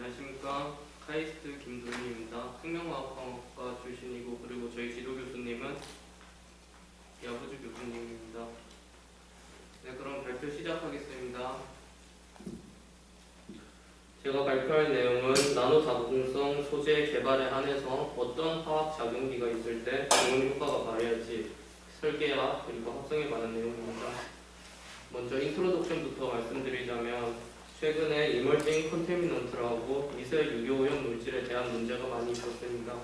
안녕하십니까 카이스트 김도윤입니다. 생명과학과 출신이고 그리고 저희 지도 교수님은 야부주 교수님입니다. 네 그럼 발표 시작하겠습니다. 제가 발표할 내용은 나노 다분성 소재 개발에 한해서 어떤 화학 작용기가 있을 때 좋은 효과가 발휘할지 설계와 그리고 합성에 관한 내용입니다. 먼저 인트로덕션부터 말씀드리자면 최근에 이멀징 컨테미넌트라고 미세 유효오염 물질에 대한 문제가 많이 있었습니다.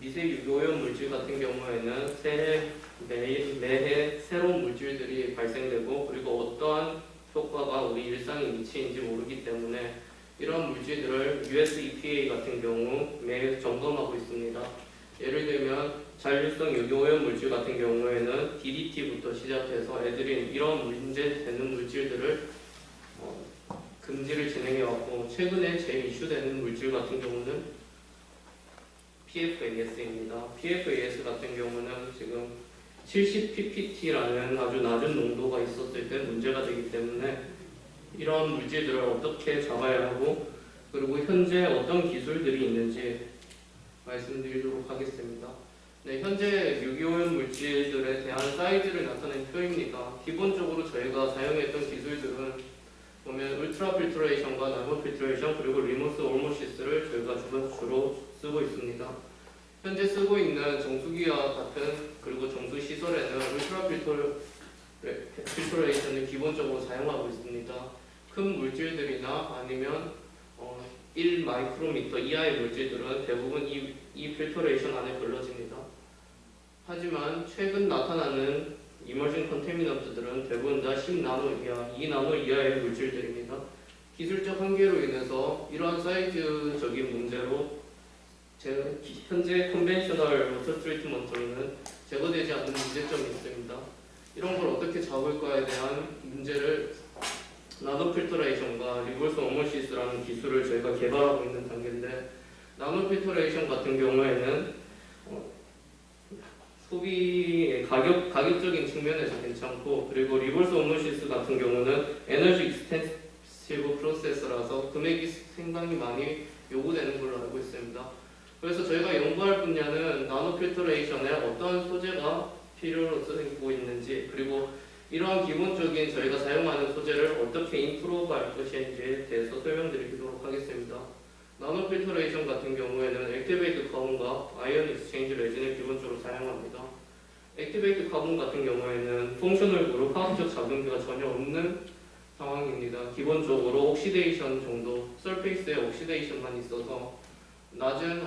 미세 유효오염 물질 같은 경우에는 새해 매, 매해 새로운 물질들이 발생되고 그리고 어떠한 효과가 우리 일상에 미치는지 모르기 때문에 이런 물질들을 US EPA 같은 경우 매해 점검하고 있습니다. 예를 들면 잔류성 유효오염 물질 같은 경우에는 DDT부터 시작해서 애들이 이런 문제 되는 물질들을 어, 금지를 진행해 왔고 최근에 제일 이슈되는 물질 같은 경우는 PFAS입니다. PFAS 같은 경우는 지금 70ppt라는 아주 낮은 농도가 있었을 때 문제가 되기 때문에 이런 물질들을 어떻게 잡아야 하고 그리고 현재 어떤 기술들이 있는지 말씀드리도록 하겠습니다. 네, 현재 유기오염 물질들에 대한 사이즈를 나타낸 표입니다. 기본적으로 저희가 사용했던 기술들은 보면 울트라 필트레이션과 나노 필트레이션 그리고 리모스 올모시스를 저희가 주로, 주로 쓰고 있습니다. 현재 쓰고 있는 정수기와 같은 그리고 정수 시설에는 울트라 필트레, 필트레이션을 기본적으로 사용하고 있습니다. 큰 물질들이나 아니면 어, 1 마이크로미터 이하의 물질들은 대부분 이, 이 필터레이션 안에 걸러집니다. 하지만 최근 나타나는 이머징 컨테미넌트들은 대부분 다 10나노 이하, 2나노 이하의 물질들입니다. 기술적 한계로 인해서 이러한 사이즈적인 문제로 제 현재 컨벤셔널 워터 트리트먼트로는 제거되지 않는 문제점이 있습니다. 이런 걸 어떻게 잡을까에 대한 문제를 나노 필터레이션과 리버스 오모시스라는 기술을 저희가 개발하고 있는 단계인데 나노 필터레이션 같은 경우에는 어, 소비의 가격 가격적인 측면에서 괜찮고 그리고 리버스 오모시스 같은 경우는 에너지 익스텐시브 프로세서라서 금액이 상당히 많이 요구되는 걸로 알고 있습니다. 그래서 저희가 연구할 분야는 나노 필터레이션에 어떤 소재가 필요로 쓰고 있는지 그리고 이러한 기본적인 저희가 사용하는 소재를 어떻게 인프로할 것인지에 대해서 설명드리도록 하겠습니다. 나노 필터레이션 같은 경우에는 액티베이트 카본과 아이언 익스체인지 레진을 기본적으로 사용합니다. 액티베이트 카본 같은 경우에는 펑셔널 그룹 화학적 작용기가 전혀 없는 상황입니다. 기본적으로 옥시데이션 정도, 설페이스에 옥시데이션만 있어서 낮은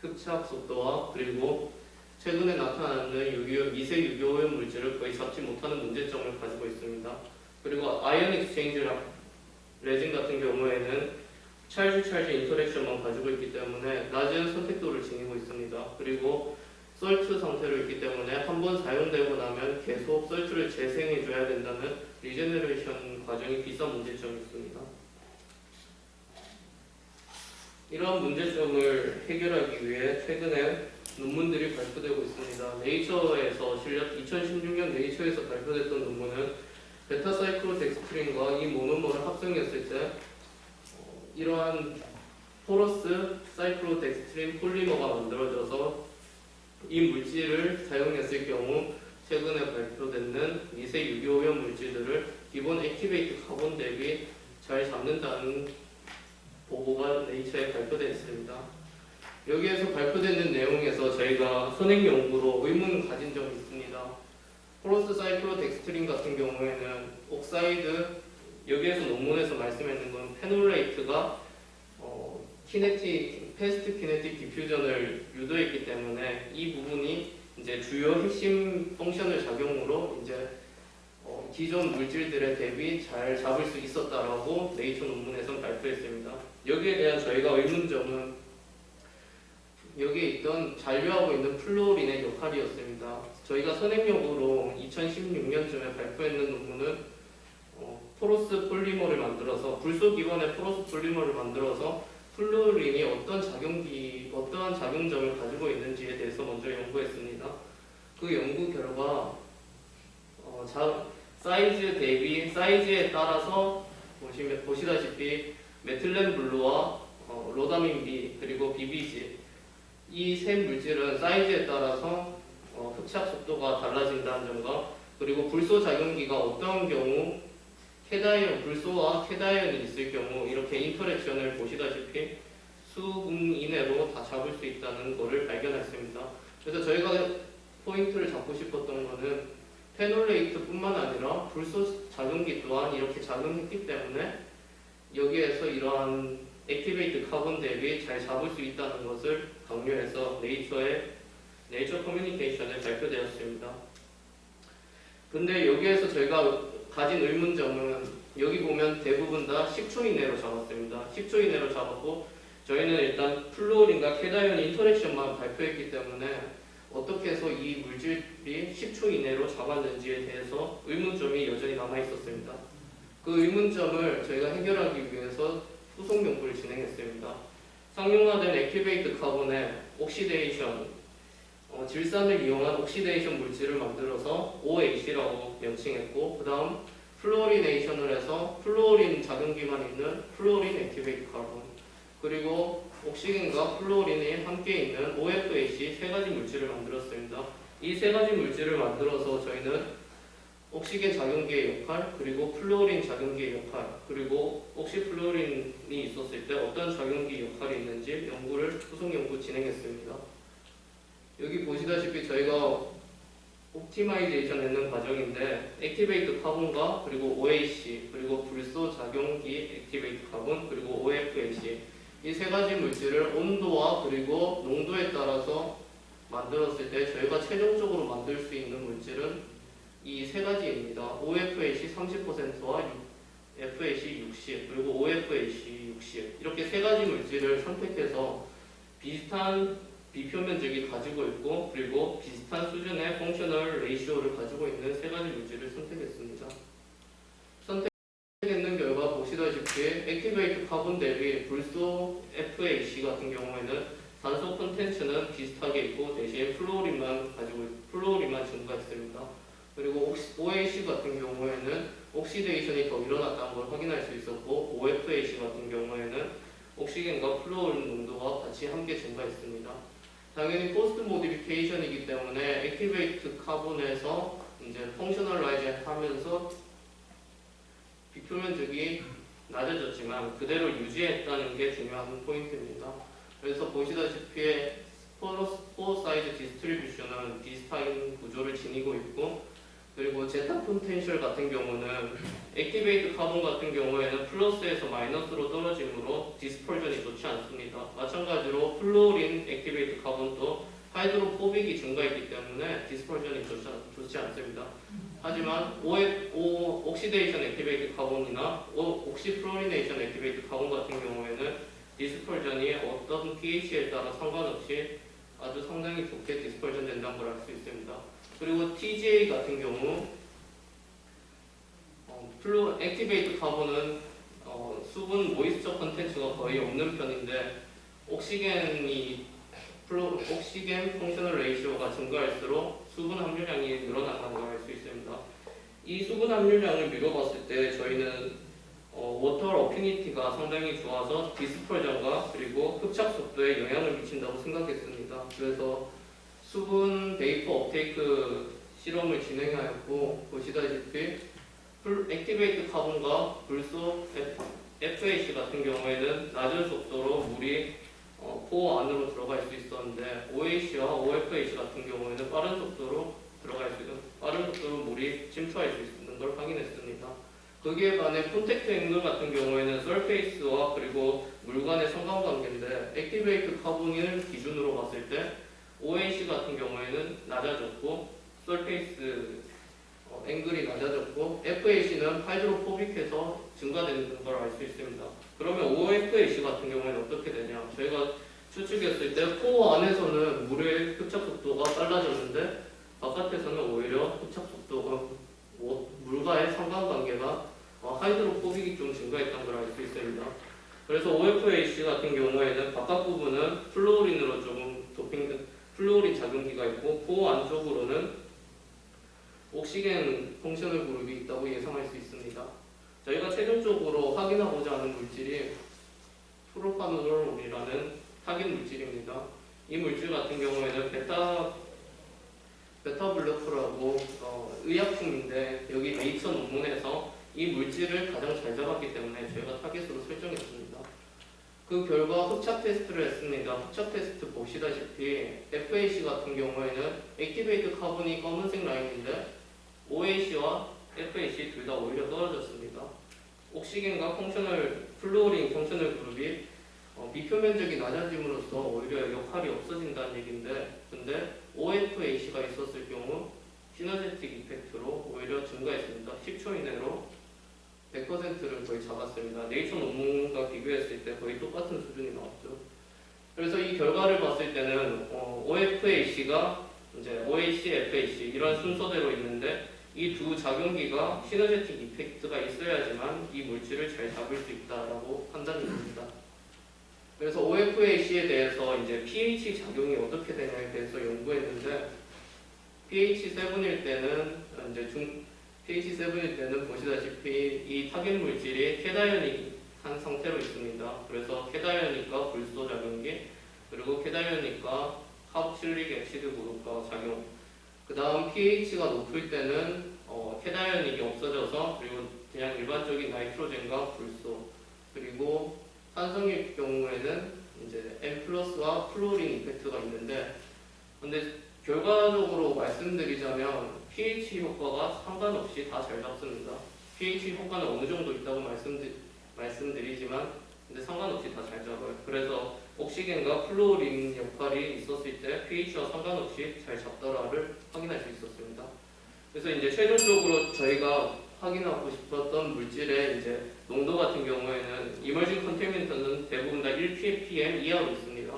흡착 속도와 그리고 최근에 나타나는 유기오, 미세 유기오염 물질을 거의 잡지 못하는 문제점을 가지고 있습니다. 그리고 아이언 익스체인지 레진 같은 경우에는 찰지 찰지 인터랙션만 가지고 있기 때문에 낮은 선택도를 지니고 있습니다. 그리고 썰트 상태로 있기 때문에 한 번 사용되고 나면 계속 썰트를 재생해 줘야 된다는 리제너레이션 과정이 비싼 문제점이 있습니다. 이러한 문제점을 해결하기 위해 최근에 논문들이 발표되고 있습니다. 네이처에서 실력 2016년 네이처에서 발표됐던 논문은 베타 사이클로덱스트린과 이 모노머를 합성했을 때 어, 이러한 포러스 사이클로덱스트린 폴리머가 만들어져서 이 물질을 사용했을 경우 최근에 발표되는 미세 유기오염 물질들을 기본 액티베이트 카본 대비 잘 잡는다는 보고가 네이처에 발표되어 있습니다. 여기에서 발표되는 내용에서 저희가 선행 연구로 의문 가진 점이 있습니다. 프로스 사이클로덱스트린 같은 경우에는 옥사이드 여기에서 논문에서 말씀하는 건 페놀레이트가 어, 키네틱 패스트 키네틱 디퓨전을 유도했기 때문에 이 부분이 이제 주요 핵심 펑션을 작용으로 이제 어, 기존 물질들에 대비 잘 잡을 수 있었다라고 네이처 논문에서 발표했습니다. 여기에 대한 저희가 의문점은 여기에 있던 잔류하고 있는 플로린의 역할이었습니다. 저희가 선행용으로 2016년쯤에 발표했는 논문은 어, 포로스 폴리머를 만들어서 불소 기관의 포로스 폴리머를 만들어서 플로린이 어떤 작용기 어떠한 작용점을 가지고 있는지에 대해서 먼저 연구했습니다. 그 연구 결과 어, 자, 사이즈 대비 사이즈에 따라서 보시면 보시다시피 메틸렌 블루와 어, 로다민 B 그리고 BBG 이 세 물질은 사이즈에 따라서 어, 흡착 속도가 달라진다는 점과 그리고 불소 작용기가 어떤 경우 캐다이온 불소와 캐다이온이 있을 경우 이렇게 인터랙션을 보시다시피 수분 이내로 다 잡을 수 있다는 것을 발견했습니다. 그래서 저희가 포인트를 잡고 싶었던 거는 페놀레이트뿐만 아니라 불소 작용기 또한 이렇게 작용했기 때문에 여기에서 이러한 액티베이트 카본 대비 잘 잡을 수 있다는 것을 강조해서 네이처의 네이처 커뮤니케이션에 발표되었습니다. 근데 여기에서 저희가 가진 의문점은 여기 보면 대부분 다 10초 이내로 잡았습니다. 10초 이내로 잡았고 저희는 일단 플루오린과 캐다이온 인터랙션만 발표했기 때문에 어떻게 해서 이 물질이 10초 이내로 잡았는지에 대해서 의문점이 여전히 남아 있었습니다. 그 의문점을 저희가 해결하기 위해서 후속 연구를 진행했습니다. 상용화된 액티베이트 카본의 옥시데이션, 어, 질산을 이용한 옥시데이션 물질을 만들어서 OH라고 명칭했고, 그 다음 플루오리네이션을 해서 플루오린 작용기만 있는 플루오린 액티베이트 카본, 그리고 옥시겐과 플루오린이 함께 있는 OFAC 세 가지 물질을 만들었습니다. 이 세 가지 물질을 만들어서 저희는 옥시겐 작용기의 역할, 그리고 플루오린 작용기의 역할, 그리고 옥시플루오린이 있었을 때 어떤 작용기 역할이 있는지 연구를 후속 연구 진행했습니다. 여기 보시다시피 저희가 옵티마이제이션 했는 과정인데 액티베이트 카본과 그리고 OAC 그리고 불소 작용기 액티베이트 카본 그리고 OFAC 이 세 가지 물질을 온도와 그리고 농도에 따라서 만들었을 때 저희가 최종적으로 만들 수 있는 물질은 이 세 가지입니다. OFAC 30%와 FAC 60 그리고 OFAC 60 이렇게 세 가지 물질을 선택해서 비슷한 비표면적이 가지고 있고 그리고 비슷한 수준의 펑셔널 레이시오를 가지고 있는 세 가지 물질을 선택했습니다. 선택했는 결과 보시다시피 액티베이트 카본 대비 불소 FAC 같은 경우에는 산소 콘텐츠는 비슷하게 있고 대신 플루오린만 가지고 플루오린만 증가했습니다. 그리고 OAC 같은 경우에는 옥시데이션이 더 일어났다는 걸 확인할 수 있었고 OFAC 같은 경우에는 옥시겐과 플루오린 농도가 같이 함께 증가했습니다. 당연히 포스트 모디피케이션이기 때문에 액티베이트 카본에서 이제 펑셔널라이즈 하면서 비표면적이 낮아졌지만 그대로 유지했다는 게 중요한 포인트입니다. 그래서 보시다시피 스포 사이즈 디스트리뷰션은 비슷한 구조를 지니고 있고 그리고 제타 포텐셜 같은 경우는 액티베이트 카본 같은 경우에는 플러스에서 마이너스로 떨어지므로 디스펄전이 좋지 않습니다. 마찬가지로 플로린 액티베이트 카본도 하이드로포빅이 증가했기 때문에 디스펄전이 좋지, 않- 좋지 않습니다. 하지만 OF, O, 옥시데이션 액티베이트 카본이나 오, 옥시플로리네이션 액티베이트 카본 같은 경우에는 디스펄전이 어떤 pH에 따라 상관없이 아주 상당히 좋게 디스펄전 된다는 걸 알 수 있습니다. 그리고 TGA 같은 경우 어, 플루 액티베이트 카본은 어, 수분 모이스처 컨텐츠가 거의 없는 편인데 옥시겐이 플루 옥시겐 펑셔널 레이시오가 증가할수록 수분 함유량이 늘어난다는 걸 알 수 있습니다. 이 수분 함유량을 미뤄봤을 때 저희는 어, 워터 어피니티가 상당히 좋아서 디스펄전과 그리고 흡착 속도에 영향을 미친다고 생각했습니다. 그래서 수분 베이퍼 업테이크 실험을 진행하였고 보시다시피 풀 액티베이트 카본과 불소 FAC 같은 경우에는 낮은 속도로 물이 어, 포 안으로 들어갈 수 있었는데 OAC와 OFAC 같은 경우에는 빠른 속도로 들어갈 수 있는 빠른 속도로 물이 침투할 수 있는 걸 확인했습니다. 거기에 반해 콘택트 앵글 같은 경우에는 설페이스와 그리고 물 간의 상관관계인데 액티베이트 카본을 기준으로 봤을 때 경우에는 낮아졌고 설페이스 어, 앵글이 낮아졌고 FAC는 하이드로포빅해서 증가되는 걸 알 수 있습니다. 그러면 OFAC 같은 경우에는 어떻게 되냐? 저희가 추측했을 때 코어 안에서는 물의 흡착 속도가 빨라졌는데 바깥에서는 오히려 흡착 속도가 뭐- 물과의 상관관계가 어, 하이드로포빅이 좀 증가했다는 걸알 수 있습니다. 그래서 OFAC 같은 경우에는 바깥 부분은 플루오린으로 조금 도핑, 플루오린 작용기가 있고 코어 안쪽으로는 옥시겐 펑셔널 그룹이 있다고 예상할 수 있습니다. 저희가 최종적으로 확인하고자 하는 물질이 프로파놀이라는 타깃 물질입니다. 이 물질 같은 경우에는 베타 베타 블로커라고 어, 의약품인데 여기 네이처 논문에서 이 물질을 가장 잘 잡았기 때문에 저희가 타깃으로 설정했습니다. 그 결과 흡착 테스트를 했습니다. 흡착 테스트 보시다시피 FAC 같은 경우에는 액티베이트 카본이 검은색 라인인데 OAC와 FAC 둘 다 오히려 떨어졌습니다. 옥시겐과 펑셔널 플루오린 펑셔널 그룹이 어, 미표면적이 낮아짐으로써 오히려 역할이 없어진다는 얘기인데 근데 OFAC가 있었을 경우 시너제틱 이펙트로 오히려 증가했습니다. 10초 이내로 100%를 거의 잡았습니다. 네이처 논문과 비교했을 때 거의 똑같은 수준이 나왔죠. 그래서 이 결과를 봤을 때는 어, OFAC가 이제 OAC, FAC 이런 순서대로 있는데 이 두 작용기가 시너제틱 이펙트가 있어야지만 이 물질을 잘 잡을 수 있다라고 판단이 됩니다. 그래서 OFAC에 대해서 이제 pH 작용이 어떻게 되냐에 대해서 연구했는데 pH 7일 때는 이제 중 pH 7일 때는 보시다시피 이 타겟 물질이 캐다이오닉한 상태로 있습니다. 그래서 캐다이오닉과 불소 작용기 그리고 캐다이오닉과 카복실릭 엑시드 그룹과 작용 그 다음 pH가 높을 때는 어, 캐다이온이 없어져서 그리고 그냥 일반적인 나이트로젠과 불소 그리고 산성일 경우에는 이제 N 플러스와 플로린 이펙트가 있는데 근데 결과적으로 말씀드리자면 pH 효과가 상관없이 다 잘 잡습니다. pH 효과는 어느 정도 있다고 말씀드, 말씀드리지만 근데 상관없이 다 잘 잡아요. 그래서 옥시겐과 플로린 역할이 있었을 때 pH와 상관없이 잘 잡더라를 확인할 수 있었습니다. 그래서 이제 최종적으로 저희가 확인하고 싶었던 물질의 이제 농도 같은 경우에는 이머징 컨테미넌트는 대부분 다 1ppm 이하로 있습니다.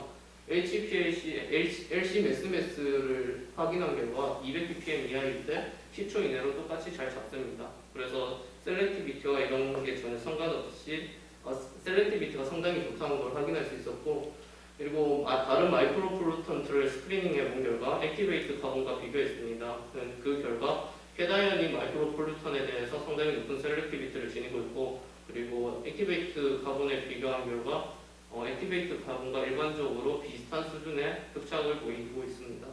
HPLC, LC 메스메스를 확인한 결과 200ppm 이하일 때 10초 이내로 똑같이 잘 잡습니다. 그래서 셀렉티비티와 이런 게 전혀 상관없이 어, 셀렉티비티가 상당히 좋다는 걸 확인할 수 있었고 그리고 아, 다른 마이크로 플루턴트를 스크리닝해 본 결과 액티베이트 카본과 비교했습니다. 그- 그 결과 캐다이언이 마이크로폴루턴에 대해서 상당히 높은 셀렉티비티를 지니고 있고 그리고 액티베이트 카본에 비교한 결과 어, 액티베이트 카본과 일반적으로 비슷한 수준의 흡착을 보이고 있습니다.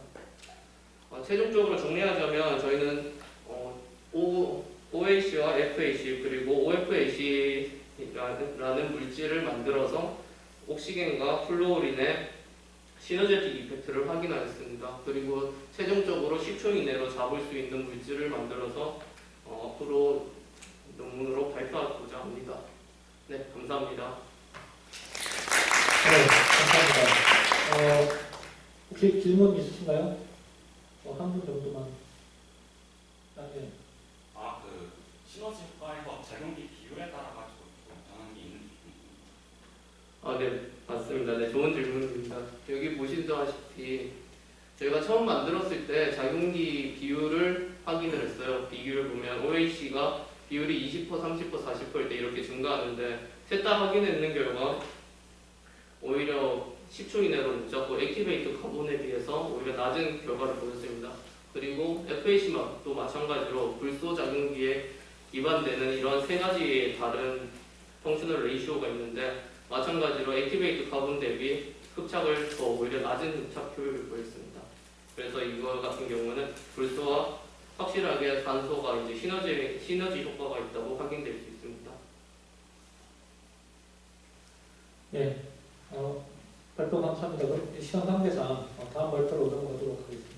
어, 최종적으로 정리하자면 저희는 어, O, OAC와 FAC 그리고 OFAC라는 물질을 만들어서 옥시겐과 플루오린의 시너제틱 이펙트를 확인하였습니다. 그리고 최종적으로 10초 이내로 잡을 수 있는 물질을 만들어서 어, 앞으로 논문으로 발표하고자 합니다. 네, 감사합니다. 네, 감사합니다. 어, 혹시 질문 있으신가요? 어, 한분 정도만. 아, 네. 아, 그 시너지 효과에서 작용기 비율에 따라 가지고 좀 정하는 게 있는지 아, 네, 맞습니다. 네, 좋은 질문입니다. 여기 보시다시피 저희가 처음 만들었을 때 작용기 비율을 확인을 했어요. 비율을 보면 OAC가 비율이 20%, 30%, 40%일 때 이렇게 증가하는데 셋 다 확인했는 결과 오히려 10초 이내로 못 잡고 액티베이트 카본에 비해서 오히려 낮은 결과를 보였습니다. 그리고 FAC도 마찬가지로 불소 작용기에 기반되는 이런 세 가지의 다른 펑셔널 레이시오가 있는데 마찬가지로 액티베이트 카본 대비 흡착을 더 오히려 낮은 흡착 효율을 보였습니다. 그래서 이거 같은 경우는 불소와 확실하게 산소가 이제 시너지 시너지 효과가 있다고 확인될 수 있습니다. 네. 어, 발표 감사합니다. 시간 관계상 어, 다음 발표로 넘어가도록 하겠습니다.